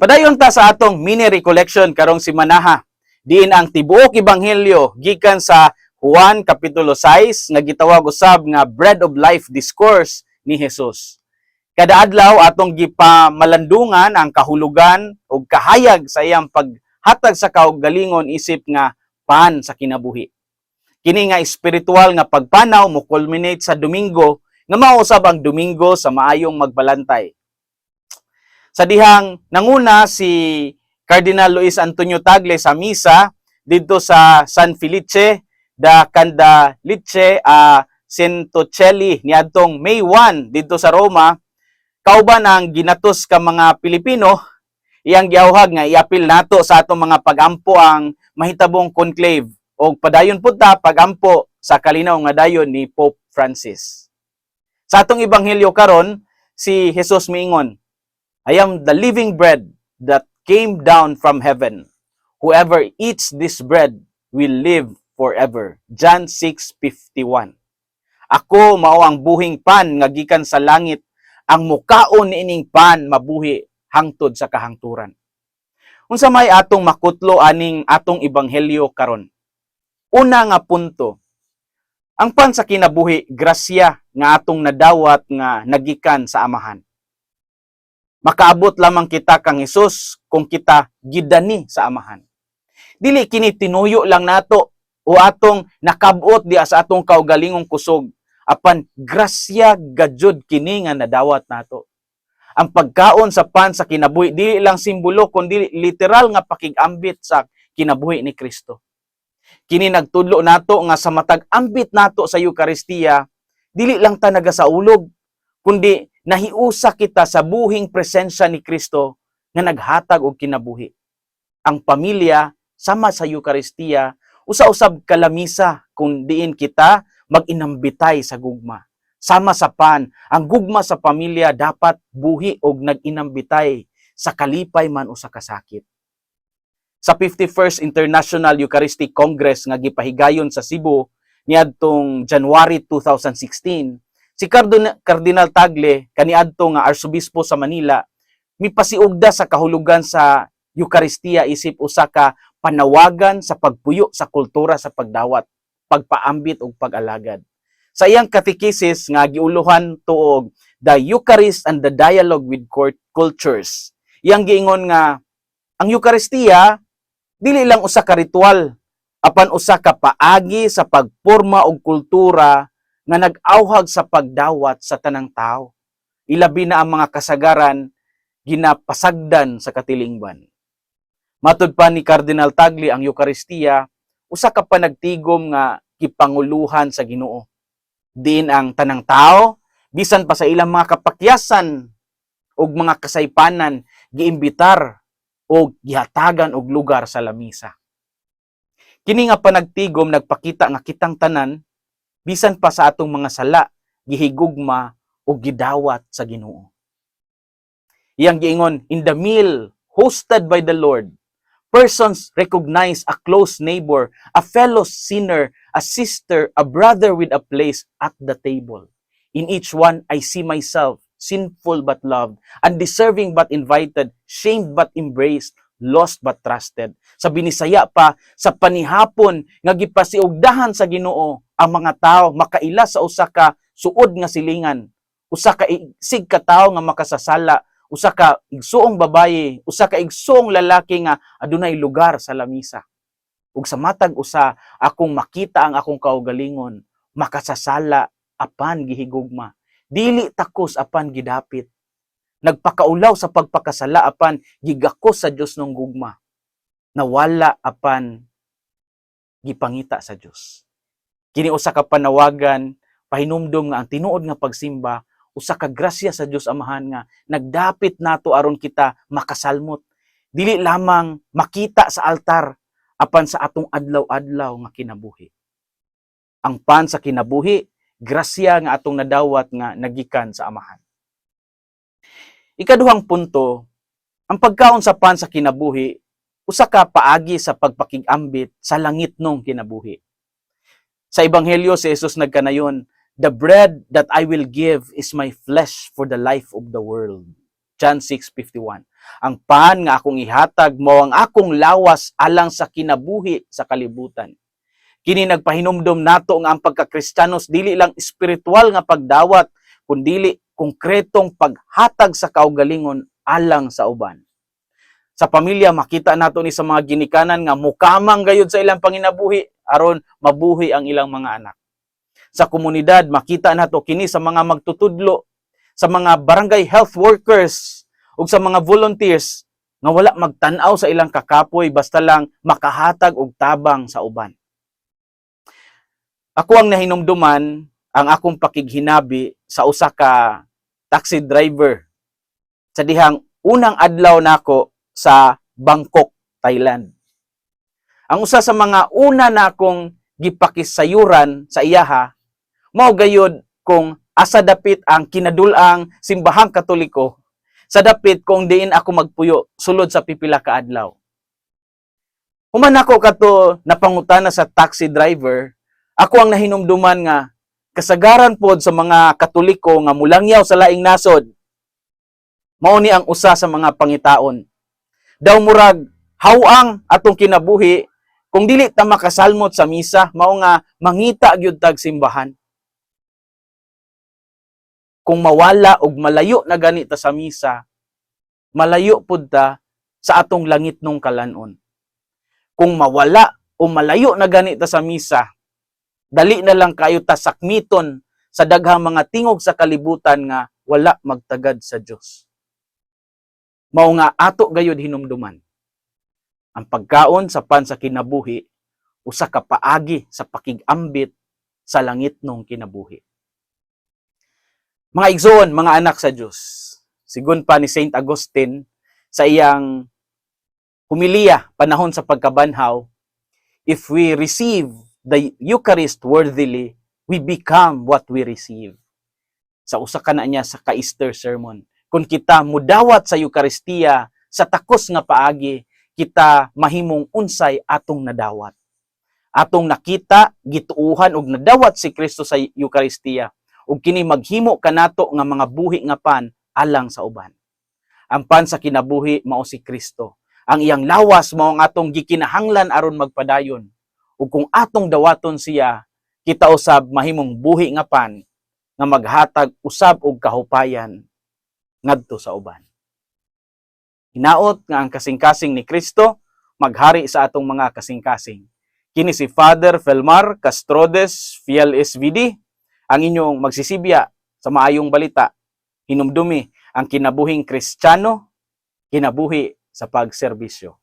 Padayon ta sa atong mini recollection karong simanaha. Diin ang tibuok ebanghelyo gikan sa Juan kapitulo 6 nga gitawag usab nga Bread of Life discourse ni Jesus. Kada adlaw atong gipamalandungan ang kahulugan ug kahayag sa iyang paghatag sa kaugalingon isip nga pan sa kinabuhi. Kini nga espiritual nga pagpanaw mo culminate sa Domingo nga mausab ang Domingo sa maayong magbalantay. Sa dihang nanguna si Cardinal Luis Antonio Tagle sa misa dito sa San Felice da Candalice a Centocelli niadtong May 1 dito sa Roma kauban ang ginatos ka mga Pilipino iyang giawhag nga iapil nato sa atong mga pagampo ang mahitabong conclave o padayon punta pagampo sa kalinaw nga dayon ni Pope Francis. Sa atong ebanghelyo karon si Jesus miingon I am the living bread that came down from heaven. Whoever eats this bread will live forever. John 6:51. Ako mao ang buhing pan nga gikan sa langit. Ang mukaon niining pan mabuhi hangtod sa kahangturan. Unsa may atong makutlo aning atong ebanghelyo karon? Una nga punto. Ang pan sa kinabuhi grasya nga atong nadawat nga nagikan sa amahan makaabot lamang kita kang Hesus kung kita gidani sa amahan. Dili kini tinuyo lang nato o atong nakabot diya sa atong kaugalingong kusog apan grasya gajud kini nga nadawat nato. Ang pagkaon sa pan sa kinabuhi dili lang simbolo kundi literal nga pakigambit sa kinabuhi ni Kristo. Kini nagtudlo nato nga sa matag ambit nato sa Eucharistia dili lang ta nagasaulog kundi nahiusa kita sa buhing presensya ni Kristo nga naghatag og kinabuhi. Ang pamilya sama sa Eucharistia usa-usab kalamisa kung diin kita maginambitay sa gugma. Sama sa pan, ang gugma sa pamilya dapat buhi og naginambitay sa kalipay man o sa kasakit. Sa 51st International Eucharistic Congress nga gipahigayon sa Cebu niadtong January 2016, si Cardin- Cardinal Tagle kaniadto nga arsobispo sa Manila mipasiugda sa kahulugan sa Eucharistia isip usa ka panawagan sa pagpuyo sa kultura sa pagdawat, pagpaambit ug pag-alagad. Sa iyang catechesis nga giuluhan tuog The Eucharist and the Dialogue with Court Cultures. Iyang giingon nga ang Eucharistia dili lang usa ka ritual apan usa ka paagi sa pagporma og kultura nga nag-awhag sa pagdawat sa tanang tao. Ilabi na ang mga kasagaran ginapasagdan sa katilingban. Matud pa ni Cardinal Tagli ang Eucharistia, usa ka panagtigom nga gipanguluhan sa Ginoo. Din ang tanang tao, bisan pa sa ilang mga kapakyasan ug mga kasaypanan giimbitar o gihatagan og lugar sa lamisa. Kini nga panagtigom nagpakita nga kitang tanan bisan pa sa atong mga sala gihigugma o gidawat sa Ginoo. Iyang giingon in the meal hosted by the Lord persons recognize a close neighbor, a fellow sinner, a sister, a brother with a place at the table. In each one I see myself, sinful but loved, undeserving but invited, shamed but embraced, lost but trusted. Sa binisaya pa, sa panihapon nga gipasiugdahan sa Ginoo ang mga tao makaila sa usa ka suod nga silingan, usa ka sig ka tawo nga makasasala, usa ka igsuong babaye, usa ka igsuong lalaki nga adunay lugar sa lamisa. Ug sa matag usa akong makita ang akong kaugalingon, makasasala apan gihigugma. Dili takos apan gidapit. Nagpakaulaw sa pagpakasala apan gigakos sa Dios ng gugma. Nawala apan gipangita sa Dios. Kini usa ka panawagan pahinumdom nga ang tinuod nga pagsimba usa ka grasya sa Dios Amahan nga nagdapit nato aron kita makasalmot dili lamang makita sa altar apan sa atong adlaw-adlaw nga kinabuhi ang pan sa kinabuhi grasya nga atong nadawat nga nagikan sa Amahan ikaduhang punto ang pagkaon sa pan sa kinabuhi usa ka paagi sa pagpakigambit sa langit nung kinabuhi sa ebanghelyo si Jesus nagkanayon The bread that I will give is my flesh for the life of the world. John 6:51. Ang pan nga akong ihatag mao ang akong lawas alang sa kinabuhi sa kalibutan. Kini nagpahinumdom nato nga ang pagkakristanos dili lang espiritual nga pagdawat kundi konkretong paghatag sa kaugalingon alang sa uban. Sa pamilya makita nato ni sa mga ginikanan nga mukamang gayud sa ilang panginabuhi aron mabuhi ang ilang mga anak. Sa komunidad makita nato kini sa mga magtutudlo, sa mga barangay health workers ug sa mga volunteers nga wala magtan-aw sa ilang kakapoy basta lang makahatag og tabang sa uban. Ako ang nahinumduman ang akong pakighinabi sa usa ka taxi driver sa dihang unang adlaw nako sa Bangkok, Thailand. Ang usa sa mga una na akong gipakisayuran sa iyaha mao gayud kung asa dapit ang kinadulang simbahang katoliko sa dapit kung diin ako magpuyo sulod sa pipila ka adlaw. Human ako kato napangutana sa taxi driver, ako ang nahinumduman nga kasagaran pod sa mga katoliko nga mulangyaw sa laing nasod. Mao ni ang usa sa mga pangitaon. Daw murag hawang atong kinabuhi kung dili ta makasalmot sa misa mao nga mangita gyud tag simbahan. Kung mawala og malayo na gani ta sa misa, malayo pud ta sa atong langit nung kalanon. Kung mawala o malayo na gani ta sa misa, dali na lang kayo ta sakmiton sa daghang mga tingog sa kalibutan nga wala magtagad sa Dios. Mao nga ato gayud hinumduman. Ang pagkaon sa pan sa kinabuhi usa ka paagi sa pakigambit sa langit nung kinabuhi. Mga igsoon, mga anak sa Dios. Sigun pa ni Saint Augustine sa iyang humiliya panahon sa pagkabanhaw, if we receive the Eucharist worthily, we become what we receive. Sa usa ka na niya sa ka-Easter sermon. Kung kita mudawat sa Eucharistia sa takos nga paagi, kita mahimong unsay atong nadawat. Atong nakita, gituuhan og nadawat si Kristo sa Eucharistia ug kini maghimo kanato nga mga buhi nga pan alang sa uban. Ang pan sa kinabuhi mao si Kristo. Ang iyang lawas mao ang atong gikinahanglan aron magpadayon ug kung atong dawaton siya, kita usab mahimong buhi nga pan nga maghatag usab og kahupayan ngadto sa uban. Hinaot nga ang kasing-kasing ni Kristo maghari sa atong mga kasing-kasing. Kini si Father Felmar Castrodes Fiel SVD ang inyong magsisibya sa maayong balita. Hinumdumi ang kinabuhing Kristiyano, kinabuhi sa pagserbisyo.